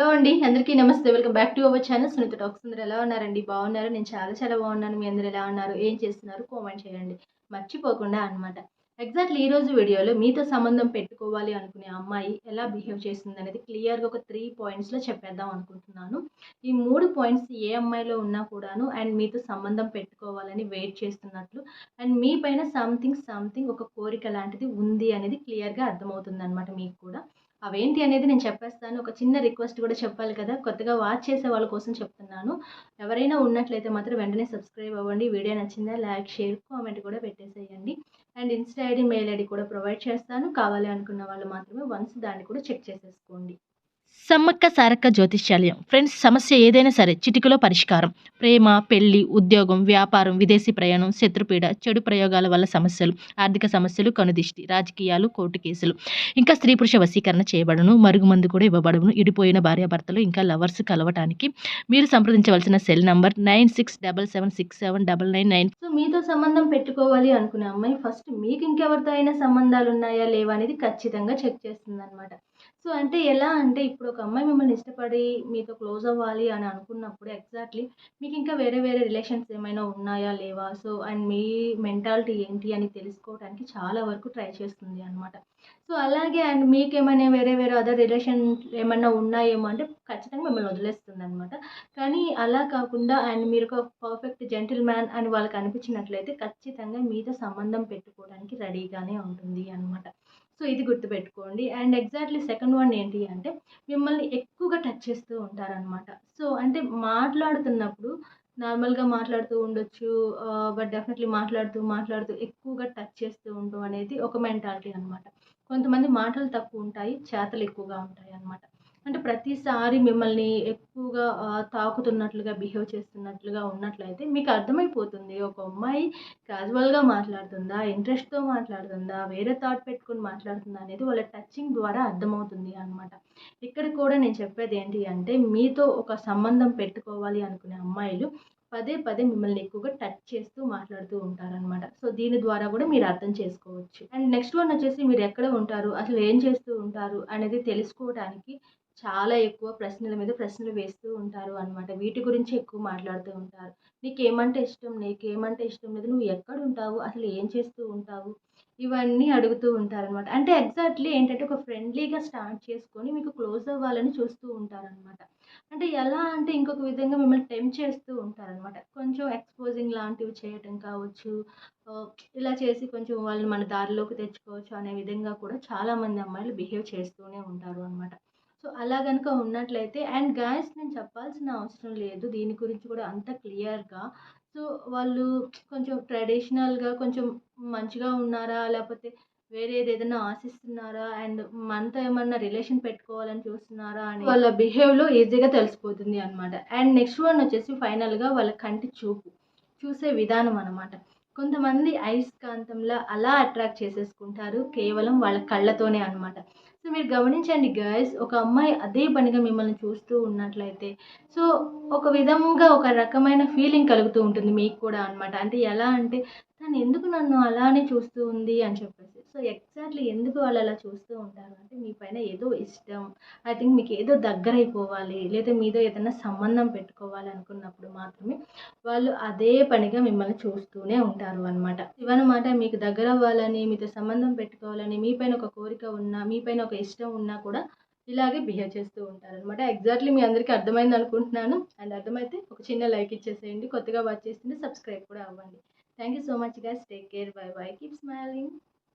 Hello అండి అందరికీ నమస్తే. Welcome back to our channel Sunitha talks అందరూ ఎలా ఉన్నారండి? బాగున్నారు? నేను చాలా చాలా బాగున్నాను. మీ అందరూ ఎలా ఉన్నారు? ఏం చేస్తున్నారు? కామెంట్ చేయండి. మర్చిపోకుండా అనమాట ఎగ్జాక్ట్లీ ఈ రోజు వీడియోలో మీతో సంబంధం పెట్టుకోవాలి అనుకునే అమ్మాయి ఎలా బిహేవ్ చేస్తుంది అనేది క్లియర్గా ఒక త్రీ పాయింట్స్లో చెప్పేద్దాం అనుకుంటున్నాను. ఈ మూడు పాయింట్స్ ఏ అమ్మాయిలో ఉన్నా కూడాను అండ్ మీతో సంబంధం పెట్టుకోవాలని వెయిట్ చేస్తున్నట్లు అండ్ మీ పైన సంథింగ్ సంథింగ్ ఒక కోరిక లాంటిది ఉంది అనేది క్లియర్గా అర్థమవుతుంది అనమాట మీకు కూడా. అవేంటి అనేది నేను చెప్పేస్తాను. ఒక చిన్న రిక్వెస్ట్ కూడా చెప్పాలి కదా. కొత్తగా వాచ్ చేసే వాళ్ళ కోసం చెప్తున్నాను. ఎవరైనా ఉన్నట్లయితే మాత్రం వెంటనే సబ్స్క్రైబ్ అవ్వండి. వీడియో నచ్చిందా లైక్ షేర్ కామెంట్ కూడా పెట్టేసేయండి. And insta ID mail ID కూడా ప్రొవైడ్ చేస్తాను. కావాలి అనుకున్న వాళ్ళు మాత్రమే వన్స్ దాన్ని కూడా చెక్ చేసేసుకోండి. సమ్మక్క సారక్క జ్యోతిష్యాలయం. ఫ్రెండ్స్ సమస్య ఏదైనా సరే చిటికలో పరిష్కారం. ప్రేమ పెళ్ళి ఉద్యోగం వ్యాపారం విదేశీ ప్రయాణం శత్రుపీడ చెడు ప్రయోగాల వల్ల సమస్యలు ఆర్థిక సమస్యలు కనుదిష్టి రాజకీయాలు కోర్టు కేసులు. ఇంకా స్త్రీ పురుష వశీకరణ చేయబడను మరుగుమందు కూడా ఇవ్వబడను. ఇడిపోయిన భార్యాభర్తలు ఇంకా లవర్స్ కలవటానికి మీరు సంప్రదించవలసిన cell number nine six double seven six seven double nine nine. So మీతో సంబంధం పెట్టుకోవాలి అనుకునే అమ్మాయి ఫస్ట్ మీకు ఇంకెవరితో అయినా సంబంధాలు ఉన్నాయా లేవా అనేది ఖచ్చితంగా చెక్ చేస్తుంది అనమాట సో అంటే ఎలా అంటే ఇప్పుడు ఒక అమ్మాయి మిమ్మల్ని ఇష్టపడి మీతో క్లోజ్ అవ్వాలి అని అనుకున్నప్పుడు ఎగ్జాక్ట్లీ మీకు ఇంకా వేరే వేరే రిలేషన్స్ ఏమైనా ఉన్నాయా లేవా? సో అండ్ మీ మెంటాలిటీ ఏంటి అని తెలుసుకోవడానికి చాలా వరకు ట్రై చేస్తుంది అనమాట సో అలాగే అండ్ మీకు ఏమైనా వేరే వేరే అదర్ రిలేషన్ ఏమైనా ఉన్నాయేమో అంటే ఖచ్చితంగా మిమ్మల్ని వదిలేస్తుంది అనమాట కానీ అలా కాకుండా అండ్ మీరు ఒక పర్ఫెక్ట్ జెంటిల్ మ్యాన్ అని వాళ్ళకి అనిపించినట్లయితే ఖచ్చితంగా మీతో సంబంధం పెట్టుకోవడానికి రెడీగానే ఉంటుంది అనమాట సో ఇది గుర్తుపెట్టుకోండి. అండ్ ఎగ్జాక్ట్లీ సెకండ్ వన్ ఏంటి అంటే మిమ్మల్ని ఎక్కువగా టచ్ చేస్తూ ఉంటారనమాట సో అంటే మాట్లాడుతున్నప్పుడు నార్మల్గా మాట్లాడుతూ ఉండొచ్చు బట్ డెఫినెట్లీ మాట్లాడుతూ మాట్లాడుతూ ఎక్కువగా టచ్ చేస్తూ ఉండడం అనేది ఒక మెంటాలిటీ అనమాట కొంతమంది మాటలు తక్కువ ఉంటాయి చేతలు ఎక్కువగా ఉంటాయి అనమాట అంటే ప్రతిసారి మిమ్మల్ని ఎక్కువగా తాకుతున్నట్లుగా బిహేవ్ చేస్తున్నట్లుగా ఉన్నట్లయితే మీకు అర్థమైపోతుంది. ఒక అమ్మాయి క్యాజువల్గా మాట్లాడుతుందా ఇంట్రెస్ట్తో మాట్లాడుతుందా వేరే థాట్ పెట్టుకుని మాట్లాడుతుందా అనేది వాళ్ళ టచింగ్ ద్వారా అర్థమవుతుంది అనమాట ఇక్కడ కూడా నేను చెప్పేది ఏంటి అంటే మీతో ఒక సంబంధం పెట్టుకోవాలి అనుకునే అమ్మాయిలు పదే పదే మిమ్మల్ని ఎక్కువగా టచ్ చేస్తూ మాట్లాడుతూ ఉంటారనమాట సో దీని ద్వారా కూడా మీరు అర్థం చేసుకోవచ్చు. అండ్ నెక్స్ట్ వన్ వచ్చేసి మీరు ఎక్కడ ఉంటారు అసలు ఏం చేస్తూ ఉంటారు అనేది తెలుసుకోవడానికి చాలా ఎక్కువ ప్రశ్నల మీద ప్రశ్నలు వేస్తూ ఉంటారు అనమాట వీటి గురించి ఎక్కువ మాట్లాడుతూ ఉంటారు. నీకు ఏమంటే ఇష్టం? నీకు ఏమంటే ఇష్టం లేదు. నువ్వు ఎక్కడ ఉంటావు అసలు ఏం చేస్తూ ఉంటావు? ఇవన్నీ అడుగుతూ ఉంటారనమాట అంటే ఎగ్జాక్ట్లీ ఏంటంటే ఒక ఫ్రెండ్లీగా స్టార్ట్ చేసుకొని మీకు క్లోజ్ అవ్వాలని చూస్తూ ఉంటారనమాట అంటే ఎలా అంటే ఇంకొక విధంగా మిమ్మల్ని టెంప్ చేస్తూ ఉంటారనమాట కొంచెం ఎక్స్పోజింగ్ లాంటివి చేయటం కావచ్చు. ఇలా చేసి కొంచెం వాళ్ళని మన దారిలోకి తెచ్చుకోవచ్చు అనే విధంగా కూడా చాలామంది అమ్మాయిలు బిహేవ్ చేస్తూనే ఉంటారు అనమాట సో అలా కనుక ఉన్నట్లయితే అండ్ గాయస్ నేను చెప్పాల్సిన అవసరం లేదు దీని గురించి కూడా అంత క్లియర్గా. సో వాళ్ళు కొంచెం ట్రెడిషనల్గా కొంచెం మంచిగా ఉన్నారా? లేకపోతే వేరేది ఏదైనా ఆశిస్తున్నారా? అండ్ మనతో ఏమన్నా రిలేషన్ పెట్టుకోవాలని చూస్తున్నారా? అని వాళ్ళ బిహేవ్లో ఈజీగా తెలిసిపోతుంది అనమాట అండ్ నెక్స్ట్ వన్ వచ్చేసి ఫైనల్గా వాళ్ళ కంటి చూపు. చూసే విధానం అనమాట కొంతమంది అయస్కాంతంలా అలా అట్రాక్ట్ చేసేసుకుంటారు కేవలం వాళ్ళ కళ్ళతోనే అనమాట సో మీరు గమనించండి గర్ల్స్ ఒక అమ్మాయి అదే పనిగా మిమ్మల్ని చూస్తూ ఉన్నట్లయితే సో ఒక విధంగా ఒక రకమైన ఫీలింగ్ కలుగుతూ ఉంటుంది మీకు కూడా అనమాట అంటే ఎలా అంటే తను ఎందుకు నన్ను అలానే చూస్తూ ఉంది అని చెప్పేసి. సో ఎగ్జాక్ట్లీ ఎందుకు వాళ్ళు అలా చూస్తూ ఉంటారు అంటే మీ పైన ఏదో ఇష్టం. ఐ థింక్ మీకు ఏదో దగ్గర అయిపోవాలి లేదా మీతో ఏదైనా సంబంధం పెట్టుకోవాలి అనుకున్నప్పుడు మాత్రమే వాళ్ళు అదే పనిగా మిమ్మల్ని చూస్తూనే ఉంటారు అనమాట ఇవన్నమాట మీకు దగ్గర అవ్వాలని మీతో సంబంధం పెట్టుకోవాలని మీ పైన ఒక కోరిక ఉన్నా మీ పైన ఒక ఇష్టం ఉన్నా కూడా ఇలాగే బిహేవ్ చేస్తూ ఉంటారు అనమాట ఎగ్జాక్ట్లీ మీ అందరికీ అర్థమైంది అనుకుంటున్నాను. అండ్ అర్థమైతే ఒక చిన్న లైక్ ఇచ్చేసేయండి. కొత్తగా వాచ్ చేస్తుంటే సబ్స్క్రైబ్ కూడా అవ్వండి. Thank you so much guys. Take care. Bye bye. Keep smiling.